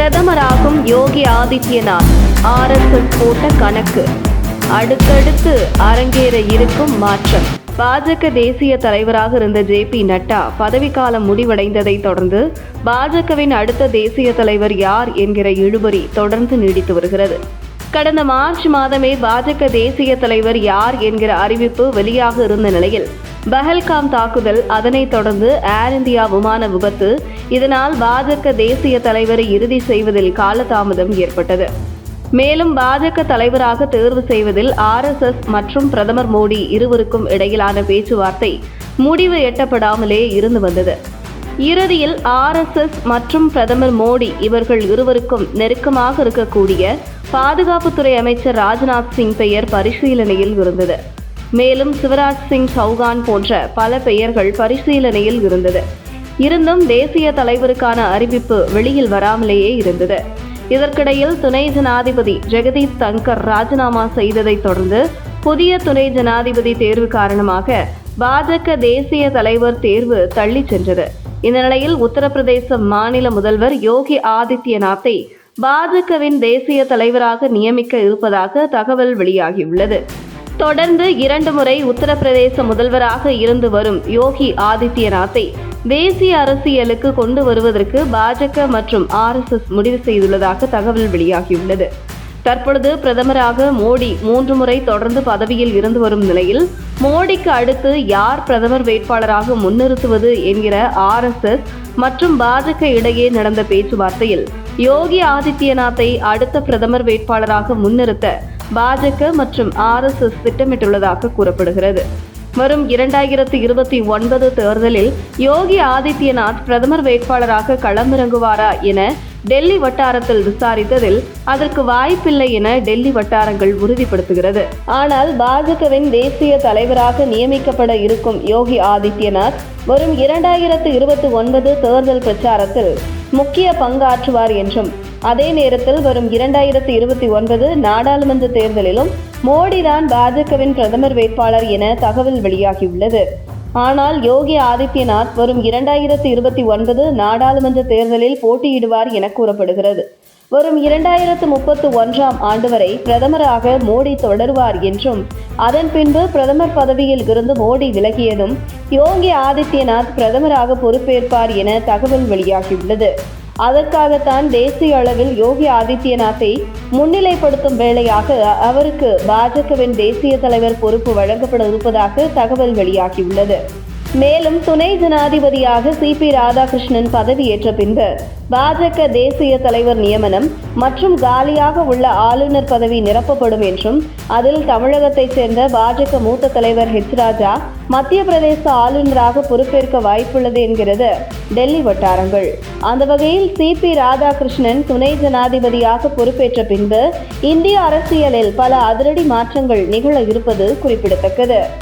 பிரதமராகும் Yogi Adityanath. RSS போட்ட கணக்கு. அடுத்தடுத்து அரங்கேற இருக்கும் மாற்றம். பாஜக தேசிய தலைவராக இருந்த ஜே பி நட்டா பதவிக்காலம் முடிவடைந்ததை தொடர்ந்து பாஜகவின் அடுத்த தேசிய தலைவர் யார் என்கிற இழுபறி தொடர்ந்து நீடித்து வருகிறது. கடந்த மார்ச் மாதமே பாஜக தேசிய தலைவர் யார் என்கிற அறிவிப்பு வெளியாக இருந்த நிலையில் பஹல்காம் தாக்குதல் அதனைத் தொடர்ந்து ஏர் இந்தியா விமான விபத்து. இதனால் பாஜக தேசிய தலைவரை இறுதி செய்வதில் காலதாமதம் ஏற்பட்டது. மேலும் பாஜக தலைவராக தேர்வு செய்வதில் ஆர்எஸ்எஸ் மற்றும் பிரதமர் மோடி இருவருக்கும் இடையிலான பேச்சுவார்த்தை முடிவு எட்டப்படாமலே இருந்து வந்தது. இறுதியில் ஆர்எஸ்எஸ் மற்றும் பிரதமர் மோடி இவர்கள் இருவருக்கும் நெருக்கமாக இருக்கக்கூடிய பாதுகாப்புத்துறை அமைச்சர் ராஜ்நாத் சிங் பெயர் பரிசீலனையில் இருந்தது. மேலும் சிவராஜ் சிங் சௌகான் போன்ற பல பெயர்கள் பரிசீலனையில் இருந்தது. இருந்தும் தேசிய தலைவருக்கான அறிவிப்பு வெளியில் வராமலேயே இருந்தது. இதற்கிடையில் துணை ஜனாதிபதி ஜெகதீப் தங்கர் ராஜினாமா செய்ததைத் தொடர்ந்து புதிய துணை ஜனாதிபதி தேர்வு காரணமாக பாஜக தேசிய தலைவர் தேர்வு தள்ளி சென்றது. இந்த நிலையில் உத்தரப்பிரதேச மாநில முதல்வர் யோகி ஆதித்யநாத்தை பாஜகவின் தேசிய தலைவராக நியமிக்க இருப்பதாக தகவல் வெளியாகியுள்ளது. தொடர்ந்து இரண்டு முறை உத்தரப்பிரதேச முதல்வராக இருந்து வரும் யோகி ஆதித்யநாத்தை தேசிய அரசியலுக்கு கொண்டு வருவதற்கு பாஜக மற்றும் ஆர்எஸ்எஸ் முடிவு செய்துள்ளதாக தகவல் வெளியாகியுள்ளது. தற்பொழுது பிரதமராக மோடி மூன்று முறை தொடர்ந்து பதவியில் இருந்து வரும் நிலையில் மோடிக்கு அடுத்து யார் பிரதமர் வேட்பாளராக முன்னிறுத்துவது என்கிற ஆர்எஸ்எஸ் மற்றும் பாஜக இடையே நடந்த பேச்சுவார்த்தையில் யோகி ஆதித்யநாத்தை அடுத்த பிரதமர் வேட்பாளராக முன்னிறுத்த பாஜக மற்றும் ஆர்எஸ்எஸ் திட்டமிட்டுள்ளதாக கூறப்படுகிறது. வரும் இரண்டாயிரத்து இருபத்தி ஒன்பது தேர்தலில் யோகி ஆதித்யநாத் பிரதமர் வேட்பாளராக களமிறங்குவாரா என டெல்லி வட்டாரத்தில் விசாரித்ததில் அதற்கு வாய்ப்பில்லை என டெல்லி வட்டாரங்கள் உறுதிப்படுத்துகிறது. ஆனால் பாஜகவின் தேசிய தலைவராக நியமிக்கப்பட இருக்கும் யோகி ஆதித்யநாத் வரும் இரண்டாயிரத்து இருபத்தி ஒன்பது தேர்தல் பிரச்சாரத்தில் முக்கிய பங்காற்றுவார் என்றும் அதே நேரத்தில் வரும் இரண்டாயிரத்தி இருபத்தி ஒன்பது நாடாளுமன்ற தேர்தலிலும் மோடிதான் பாஜகவின் பிரதமர் வேட்பாளர் என தகவல் வெளியாகியுள்ளது. ஆனால் யோகி ஆதித்யநாத் வரும் இரண்டாயிரத்தி இருபத்தி ஒன்பது நாடாளுமன்ற தேர்தலில் போட்டியிடுவார் என கூறப்படுகிறது. வரும் இரண்டாயிரத்து முப்பத்து ஒன்றாம் ஆண்டு வரை பிரதமராக மோடி தொடருவார் என்றும் அதன் பின்பு பிரதமர் பதவியில் இருந்து மோடி விலகியதும் யோகி ஆதித்யநாத் பிரதமராக பொறுப்பேற்பார் என தகவல் வெளியாகியுள்ளது. அதற்காகத்தான் தேசிய அளவில் யோகி ஆதித்யநாத்தை முன்னிலைப்படுத்தும் வேளையாக அவருக்கு பாஜகவின் தேசிய தலைவர் பொறுப்பு வழங்கப்பட இருப்பதாக தகவல் வெளியாகியுள்ளது. மேலும் துணை ஜனாதிபதியாக சி பி ராதாகிருஷ்ணன் பதவியேற்ற பின்பு பாஜக தேசிய தலைவர் நியமனம் மற்றும் காலியாக உள்ள ஆளுநர் பதவி நிரப்பப்படும் என்றும் அதில் தமிழகத்தைச் சேர்ந்த பாஜக மூத்த தலைவர் ஹெச் ராஜா மத்திய பிரதேச ஆளுநராக பொறுப்பேற்க வாய்ப்புள்ளது என்கிறது டெல்லி வட்டாரங்கள். அந்த வகையில் சி பி ராதாகிருஷ்ணன் துணை ஜனாதிபதியாக பொறுப்பேற்ற பின்பு இந்திய அரசியலில் பல அதிரடி மாற்றங்கள் நிகழ இருப்பது குறிப்பிடத்தக்கது.